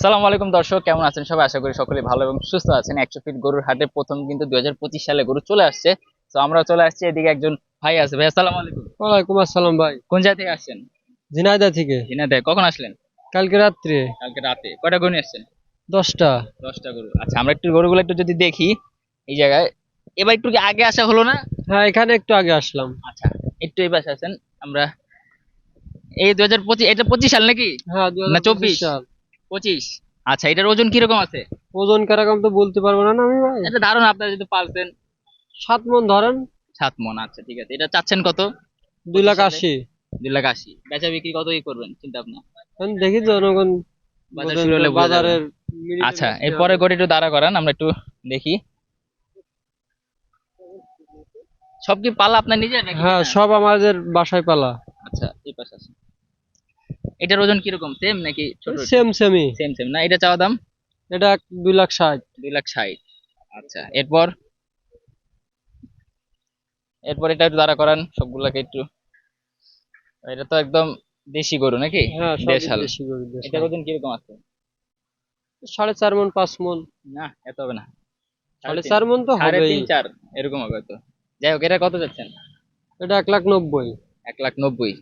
আসসালামু আলাইকুম দর্শক কেমন আছেন সবাই? আশা করি সকলে ভালো এবং সুস্থ আছেন। একশো ফিট গরুর হাটে প্রথম কিন্তু দুই হাজার পঁচিশ সালে গরু চলে আসছে। তো আমরা চলে আসছি এদিকে একজন ভাই আছে। ভাই আসসালামু আলাইকুম ওয়ালাইকুম আসসালাম ভাই। কোন জায়গা থেকে আসছেন? ঝিনাইদা থেকে। ঝিনাইদহ কখন আসলেন? কালকে রাত্রে। কালকে রাতে। কয়টা গরু আসছেন? দশটা। দশটা গরু। আচ্ছা আমরা একটু গরুগুলো একটু যদি দেখি এই জায়গায়। এবার একটু কি আগে আসা হলো না? হ্যাঁ এখানে একটু আগে আসলাম। আচ্ছা একটু এই পাশে আছেন আমরা এই দুই হাজার পঁচিশ এটা পঁচিশ সাল নাকি? হ্যাঁ দু 24 সাল। পঁচিশ। আচ্ছা এটার ওজন কীরকম আছে? ওজন কীরকম তো বলতে পারব না আমি ভাই। এটা ধারণা আপনারা যদি পারছেন সাত মন ধরেন। সাত মন আচ্ছা ঠিক আছে। এটা চাচ্ছেন কত? দুই লাখ আশি। দুই লাখ আশি। বেচা বিক্রি কত কি করবেন চিন্তা ভাবনা? দেখি জনগণ। বাজারের আচ্ছা এরপরে। গড়ি একটু দাঁড়া করান আমরা একটু দেখি। সব কি পালা আপনার নিজের নাকি হ্যাঁ সব আমাদের বাসায় পালা। আচ্ছা এই পাশে আছে এটার ওজন কীরকম? সেম নাকি ছোট? সেম সেমই সেম সেম না এটা চাওয়া দাম? এটা দুই লাখ ষাট। দুই লাখ ষাট। আচ্ছা এরপর? এরপর এটা একটু দাঁড়া করান সবগুলাকে একটু। এটা তো একদম দেশি গরু নাকি? হ্যাঁ দেশাল। দেশি গরু। এটার ওজন কীরকম আছে? সাড়ে চার মন পাঁচ মন। না এত হবে না। সাড়ে চার মন তো সাড়ে হবেই। তিন চার এরকম হবে তো যাই হোক এটা কত যাচ্ছেন? এটা এক লাখ নব্বই। এক লাখ নব্বই।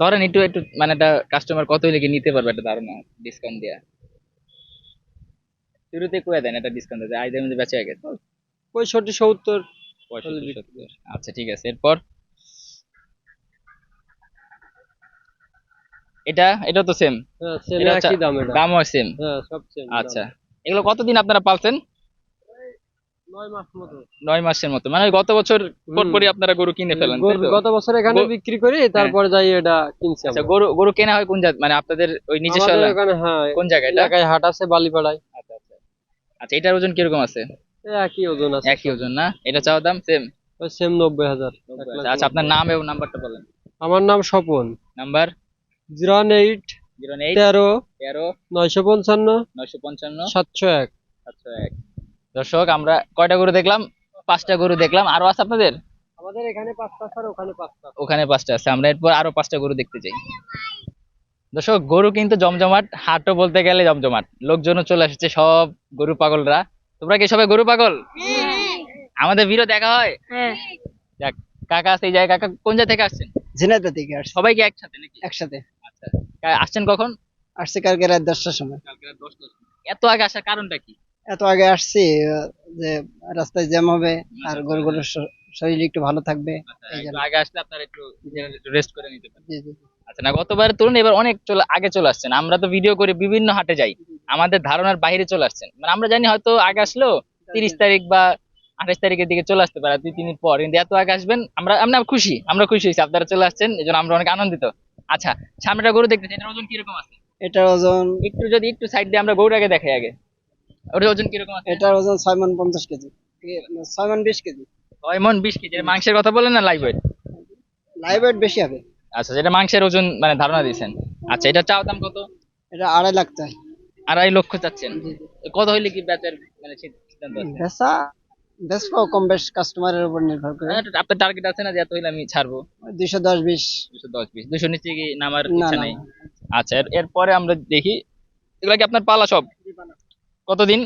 ধরেন একটু একটু মানে একটা কাস্টমার কত হইলে কি নিতে পারবে একটা ধারণা ডিসকাউন্ট দেয়া? শুরুতে কয়ে দেন একটা ডিসকাউন্ট দেয় আইদের মধ্যে বেঁচে গেছে। পঁয়ষট্টি সত্তর আচ্ছা ঠিক আছে এরপর? এটা এটা তো সেম হ্যাঁ এটা এটা। দামও হ্যাঁ সেম আচ্ছা। এগুলো কতদিন আপনারা পালছেন? নয় মাসের মতো। মানে গত বছর পরপরই আপনারা গরু কিনে ফেলেন? গত বছর এখানে বিক্রি করি তারপরে যাই এটা কিনছি আচ্ছা গরু গরু কেনা হয় কোন মানে আপনাদের ওই নিজস্ব এখানে হ্যাঁ কোন জায়গায় এলাকায় হাট আছে বালিপাড়ায়। আচ্ছা আচ্ছা। আচ্ছা এটার ওজন কীরকম আছে? একই ওজন আছে। একই ওজন না? এটা চাওয়া দাম সেম সেম নব্বই হাজার। আচ্ছা আপনার নাম এবং নাম্বারটা বলেন। আমার নাম Swapan. Number? Zero one eight zero eight তেরো তেরো নয়শো পঞ্চান্ন নয়শো পঞ্চান্ন সাতশো এক। সাতশো এক। দর্শক আমরা কয়টা গরু দেখলাম? পাঁচটা গরু দেখলাম। আরও আছে আপনাদের? আমাদের এখানে পাঁচটা স্যার ওখানে পাঁচটা ওখানে পাঁচটা আছে। আমরা এরপর আরও পাঁচটা গরু দেখতে চাই। দর্শক গরু কিন্তু জমজমাট হাটও বলতে গেলে জমজমাট। লোকজনও চলে আসছে সব গরু পাগলরা। তোমরা কি সবাই গরু পাগল? আমাদের ভিডিও দেখা হয়? যাক কাকা আছে এই জায়গায়। কাকা কোন জায়গা থেকে আসছেন? ঝিনাইদহ থেকে আসছি। সবাই কি একসাথে নাকি? একসাথে। আচ্ছা। আসছেন কখন? আসছে কালকে রাত দশটার সময়। কালকে রাত দশটা এত আগে আসার কারণটা কি? এত আগে আসছি যে রাস্তায় জ্যাম হবে আর গরুগুলোর শরীর একটু ভালো থাকবে একটু আগে আসলে আপনারা একটু রেস্ট করে নিতে পারেন জি জি। আচ্ছা না গতবার তুলুন এবার অনেক চলে আগে চলে আসছেন। আমরা তো ভিডিও করে বিভিন্ন হাটে যাই। আমাদের ধারণার বাইরে চলে আসছেন। মানে আমরা জানি হয়তো আগে আসলেও তিরিশ তারিখ বা আঠাশ তারিখের দিকে চলে আসতে পারে দুই তিন পর। কিন্তু এত আগে আসবেন আমরা আমরা খুশি। আমরা খুশি হয়েছি আপনারা চলে আসছেন এই জন্য আমরা অনেক আনন্দিত। আচ্ছা সামনেটা গরু দেখতেছি এটার ওজন কীরকম আছে? এটার ওজন একটু যদি একটু সাইড দিয়ে আমরা গরুটাকে দেখাই আগে। ওটার ওজন কীরকম আছে? এটার ওজন ছয় মন পঞ্চাশ কেজি। ছয় মন বিশ কেজি। ছয় মন বিশ কেজি মাংসের কথা বলেন না লাইভ ওয়েট লাইভ ওয়েট বেশি হবে। আচ্ছা যেটা মাংসের ওজন মানে ধারণা দিয়েছেন। আচ্ছা এটা চাও দাম কত? এটা আড়াই লাখ চাই। আড়াই লক্ষ চাচ্ছেন। কত হইলে কি বেচার মানে সিদ্ধান্ত আছে? বেচা বেচবো কম বেশ কাস্টমারের উপর নির্ভর করে। মানে আপনার টার্গেট আছে না যে এত হইলে আমি ছাড়বো? দুইশো দশ বিশ। দুশো দশ বিশ। দুশো নিচে কি নামার ইচ্ছা নেই? আচ্ছা এরপরে আমরা দেখি এগুলা কি আপনার পালা সব? কতদিন?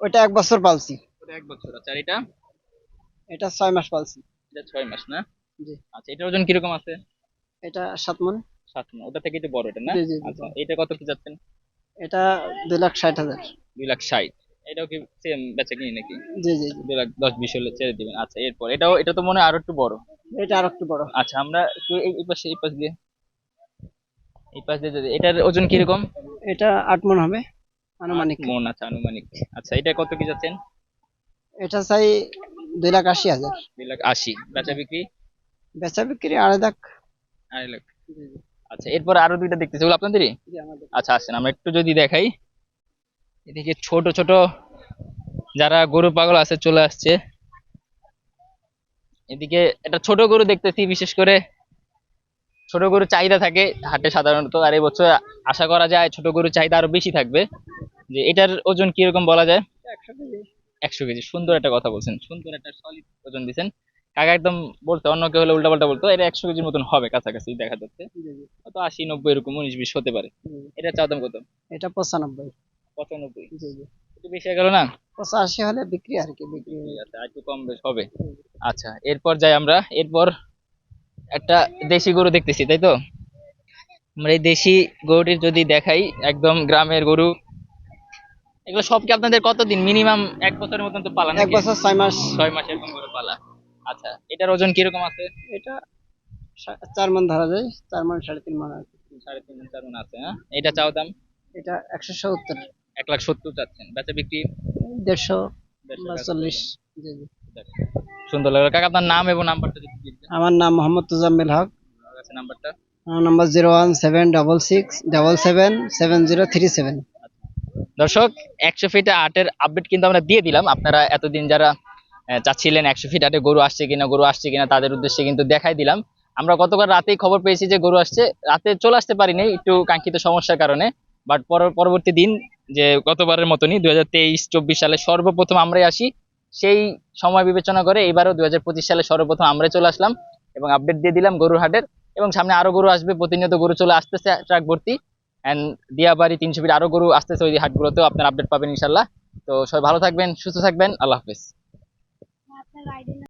ওইটা এক বছর পালছি। এক বছর। আচ্ছা আর এটা? এটা ছয় মাস পালছি। এটা ছয় মাস না? জি। আচ্ছা এটার ওজন কীরকম আছে? এটা সাত মন। সাত মাস ওটা থেকে একটু বড় এটা না। আচ্ছা এটা কত কি যাচ্ছেন? এটা দুই লাখ ষাট হাজার। দুই লাখ ষাট। এটাও কি সেম বেচা কিনি নাকি? জি জি দুই লাখ দশ বিশ হলে ছেড়ে দিবেন। আচ্ছা এরপর এটাও এটা তো মনে হয় আরও একটু বড়। এটা আর একটু বড়। আচ্ছা আমরা একটু এই এই পাশে এই পাশ দিয়ে। এই পাশ দিয়ে এটার ওজন কীরকম? এটা আট মন হবে। আনুমানিক। মন আচ্ছা আনুমানিক। আচ্ছা এটা কত কি যাচ্ছেন? এটা চাই দুই লাখ আশি হাজার। দুই লাখ আশি। বেচা বিক্রি? বেচা বিক্রি আড়াই লাখ। আড়াই লাখ। আচ্ছা এরপর আরও দুইটা দেখতেছি। ওগুলো আপনাদেরই? আচ্ছা আসেন আমরা একটু যদি দেখাই। এদিকে ছোট ছোট যারা গরু পাগল আছে চলে আসছে। এদিকে একটা ছোট গরু দেখতেছি বিশেষ করে ছোট গরু চাহিদা থাকে হাটে সাধারণত আর এই বছর আশা করা যায় ছোট গরু চাহিদা আরও বেশি থাকবে। যে এটার ওজন কীরকম বলা যায়? একশো কেজি সুন্দর একটা কথা বলছেন সুন্দর একটা সলিড ওজন দিছেন। কাকা একদম বলতো অন্য কেউ হলে উল্টা পাল্টা বলতো এটা একশো কেজির মতন হবে কাছাকাছি দেখা যাচ্ছে। হয়তো আশি নব্বই এরকম উনিশ বিশ হতে পারে। এটা চাও দাম কত? এটা পঁচানব্বই। পঁচানব্বই। একটু বেশি গেল না? পঁচাশি হলে বিক্রি আর কি বিক্রি। আর একটু কম বেশ হবে। আচ্ছা এরপর যাই আমরা। এরপর একটা দেশি গরু দেখতেছি তাই তো? আমরা এই দেশি গরুটির যদি দেখাই একদম গ্রামের গরু এগুলো সব কি আপনাদের কতদিন? মিনিমাম এক বছরের মতন তো পালা এক বছর ছয় মাস। ছয় মাস এরকম করে পালা। আচ্ছা এটার ওজন কীরকম আছে? এটা চার মন ধরা যায় চার মন সাড়ে তিন মন কি। সাড়ে তিন চার মণ আছে হ্যাঁ? এটা চাও দাম? এটা একশো সত্তর। এক লাখ সত্তর চাচ্ছেন। বেচা বিক্রি? দেড়শো চল্লিশ জি জি সুন্দর লাগল। কাকা আপনার নাম এবং নাম্বারটা যদি দিয়ে দিতেন। আমার নাম মোহাম্মদ তুজাম্মিল হক। নাম্বারটা? আমার number zero one seven double six double seven seven zero three seven. দর্শক একশো ফিট আটের আপডেট কিন্তু আমরা দিয়ে দিলাম। আপনারা এতদিন যারা চাচ্ছিলেন একশো ফিট আটে গরু আসছে কিনা গরু আসছে কিনা তাদের উদ্দেশ্যে কিন্তু দেখাই দিলাম। আমরা গতকাল রাতেই খবর পেয়েছি যে গরু আসছে। রাতে চলে আসতে পারিনি একটু কাঙ্ক্ষিত সমস্যার কারণে। বাট পরবর্তী দিন যে গতবারের মতনই দুই হাজার তেইশ চব্বিশ সালে সর্বপ্রথম আমরাই আসি। সেই সময় বিবেচনা করে এবারও দু সালে সর্বপ্রথম আমরা চলে আসলাম এবং আপডেট দিয়ে দিলাম গরুর হাটের এবং সামনে আরও গরু আসবে, প্রতিনিয়ত গরু চলে আসতেছে ট্রাক ভর্তি অ্যান্ড দিয়াবাড়ি তিনশো ফিট আরও গরু আসতেছে ওই হাটগুলোতেও আপনার আপডেট পাবেন ইনশাল্লাহ। তো সবাই ভালো থাকবেন, সুস্থ থাকবেন, আল্লাহ হাফেজ।